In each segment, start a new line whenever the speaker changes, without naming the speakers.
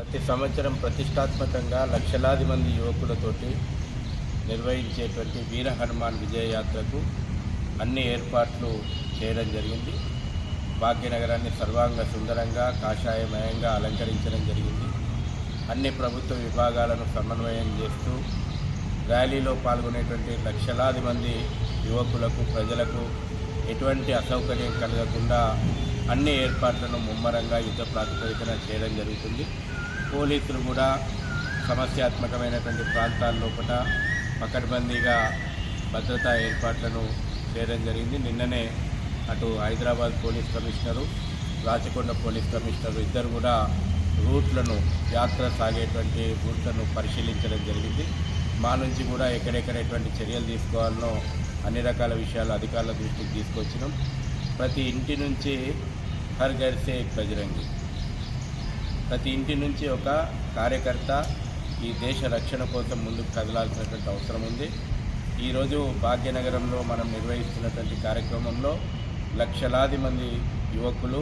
ప్రతి సంవత్సరం ప్రతిష్టాత్మకంగా లక్షలాది మంది యువకులతోటి నిర్వహించేటువంటి వీర హనుమాన్ విజయయాత్రకు అన్ని ఏర్పాట్లు చేయడం జరిగింది. భాగ్యనగరాన్ని సర్వాంగ సుందరంగా కాషాయమయంగా అలంకరించడం జరిగింది. అన్ని ప్రభుత్వ విభాగాలను సమన్వయం చేస్తూ ర్యాలీలో పాల్గొనేటువంటి లక్షలాది మంది యువకులకు ప్రజలకు ఎటువంటి అసౌకర్యం కలగకుండా అన్ని ఏర్పాట్లను ముమ్మరంగా యుద్ధ ప్రాతిపదికన చేయడం జరుగుతుంది. పోలీసులు కూడా సమస్యాత్మకమైనటువంటి ప్రాంతాల లోపల పకడ్బందీగా భద్రతా ఏర్పాట్లను చేయడం జరిగింది. నిన్ననే అటు Hyderabad police commissioner Rachakonda police commissioner ఇద్దరు కూడా రూట్లను యాత్ర సాగేటువంటి రూట్లను పరిశీలించడం జరిగింది. మా నుంచి కూడా ఎక్కడెక్కడెటువంటి చర్యలు తీసుకోవాలనో అన్ని రకాల విషయాలు అధికారుల దృష్టికి తీసుకొచ్చినాం. ప్రతి ఇంటి నుంచి హర్ గర్సే బజరంగి. ప్రతి ఇంటి నుంచి ఒక కార్యకర్త ఈ దేశ రక్షణ కోసం ముందుకు కదలాల్సినటువంటి అవసరం ఉంది. ఈరోజు భాగ్యనగరంలో మనం నిర్వహిస్తున్నటువంటి కార్యక్రమంలో లక్షలాది మంది యువకులు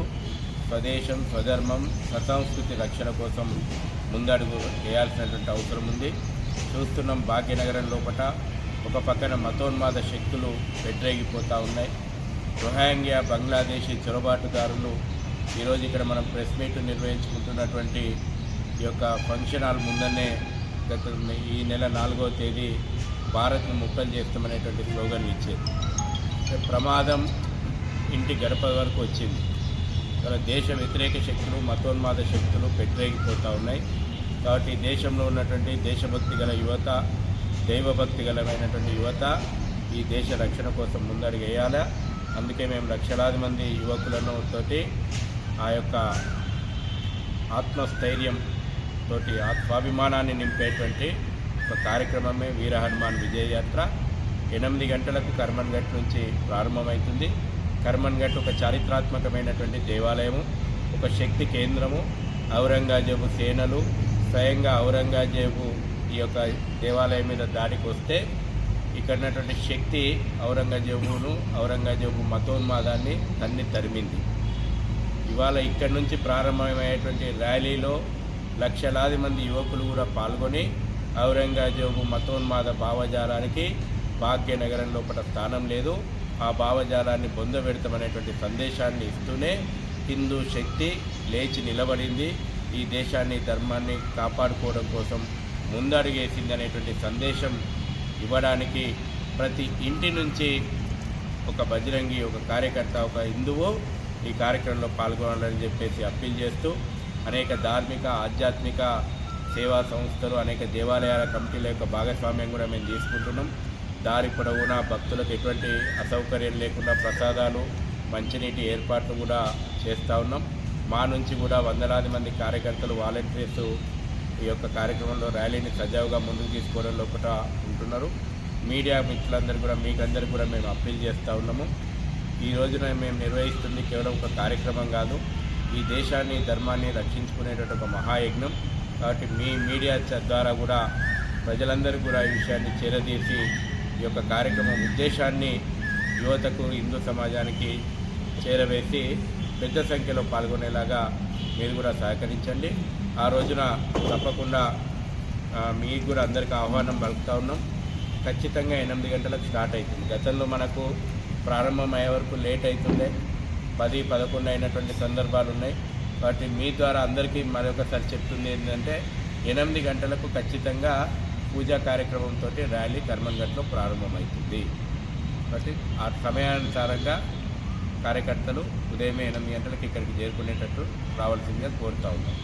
స్వదేశం స్వధర్మం స్వసంస్కృతి రక్షణ కోసం ముందడుగు వేయాల్సినటువంటి అవసరం ఉంది. చూస్తున్నాం భాగ్యనగరం లోపల ఒక పక్కన మతోన్మాద శక్తులు పెట్టరేగిపోతూ ఉన్నాయి. రొహాంగ్యా బంగ్లాదేశీ చొరబాటుదారులు ఈరోజు ఇక్కడ మనం ప్రెస్ మీట్ నిర్వహించుకుంటున్నటువంటి ఈ యొక్క ఫంక్షన్ హాల్ ముందనే గత ఈ నెల నాలుగవ తేదీ భారత్ను ముక్కలు చేస్తామనేటువంటి స్లోగన్ ఇచ్చేది. ప్రమాదం ఇంటి గడప వరకు వచ్చింది. ఇక్కడ దేశ వ్యతిరేక శక్తులు మతోన్మాద శక్తులు వ్యతిరేకిపోతూ ఉన్నాయి. కాబట్టి దేశంలో ఉన్నటువంటి దేశభక్తి గల యువత దైవభక్తి గలమైనటువంటి యువత ఈ దేశ రక్షణ కోసం ముందడుగు వేయాలా? అందుకే మేము లక్షలాది మంది యువకులను తోటి ఆ యొక్క ఆత్మస్థైర్యం తోటి ఆత్మాభిమానాన్ని నింపేటువంటి ఒక కార్యక్రమమే వీర హనుమాన్ విజయయాత్ర. ఎనిమిది గంటలకు కర్మన్ ఘట్ నుంచి ప్రారంభమవుతుంది కర్మన్ ఘట్ ఒక చారిత్రాత్మకమైనటువంటి దేవాలయము ఒక శక్తి కేంద్రము. ఔరంగజేబు సేనలు స్వయంగా ఔరంగజేబు ఈ యొక్క దేవాలయం మీద దాడికి వస్తే ఇక్కడ ఉన్నటువంటి శక్తి ఔరంగజేబును ఔరంగజేబు మతోన్మాదాన్ని తన్ని తరిమింది. ఇవాళ ఇక్కడి నుంచి ప్రారంభమయ్యేటువంటి ర్యాలీలో లక్షలాది మంది యువకులు కూడా పాల్గొని ఔరంగజేబు మతోన్మాద భావజాలానికి భాగ్యనగరం లోపల స్థానం లేదు. ఆ భావజాలాన్ని బొందబెడతామనేటువంటి సందేశాన్ని ఇస్తూనే హిందూ శక్తి లేచి నిలబడింది. ఈ దేశాన్ని ధర్మాన్ని కాపాడుకోవడం కోసం ముందడుగేసింది అనేటువంటి సందేశం ఇవ్వడానికి ప్రతి ఇంటి నుంచి ఒక బజరంగి ఒక కార్యకర్త ఒక హిందువు ఈ కార్యక్రమంలో పాల్గొనాలని చెప్పేసి అప్పీల్ చేస్తూ అనేక ధార్మిక ఆధ్యాత్మిక సేవా సంస్థలు అనేక దేవాలయాల కమిటీల యొక్క భాగస్వామ్యం కూడా మేము తీసుకుంటున్నాం. దారి పొడవునా భక్తులకు ఎటువంటి అసౌకర్యం లేకుండా ప్రసాదాలు మంచినీటి ఏర్పాట్లు కూడా చేస్తూ ఉన్నాం. మా నుంచి కూడా వందలాది మంది కార్యకర్తలు వాలంటీర్స్ ఈ యొక్క కార్యక్రమంలో ర్యాలీని సజావుగా ముందుకు తీసుకోవడం లోపల ఉంటున్నారు. మీడియా మిత్రులందరూ కూడా మీకందరూ కూడా మేము అప్పీల్ చేస్తూ ఉన్నాము. ఈ రోజున మేము నిర్వహిస్తుంది కేవలం ఒక కార్యక్రమం కాదు ఈ దేశాన్ని ధర్మాన్ని రక్షించుకునేటటువంటి ఒక మహాయజ్ఞం. కాబట్టి మీ మీడియా ద్వారా కూడా ప్రజలందరూ కూడా ఈ విషయాన్ని చేరదీసి ఈ యొక్క కార్యక్రమం ఉద్దేశాన్ని యువతకు హిందూ సమాజానికి చేరవేసి పెద్ద సంఖ్యలో పాల్గొనేలాగా మీరు కూడా సహకరించండి. ఆ రోజున తప్పకుండా మీకు కూడా అందరికీ ఆహ్వానం పలుకుతా ఉన్నాం. ఖచ్చితంగా ఎనిమిది గంటలకు స్టార్ట్ అవుతుంది. గతంలో మనకు ప్రారంభం అయ్యే వరకు లేట్ అవుతుండే. పది పదకొండు అయినటువంటి సందర్భాలు ఉన్నాయి. కాబట్టి మీ ద్వారా అందరికీ మరొకసారి చెప్తుంది ఏంటంటే ఎనిమిది గంటలకు ఖచ్చితంగా పూజా కార్యక్రమంతో ర్యాలీ కర్మన్ఘట్లో ప్రారంభమవుతుంది. కాబట్టి ఆ సమయానుసారంగా కార్యకర్తలు ఉదయమే ఎనిమిది గంటలకు ఇక్కడికి చేరుకునేటట్టు రావాల్సిందిగా కోరుతా ఉన్నాం.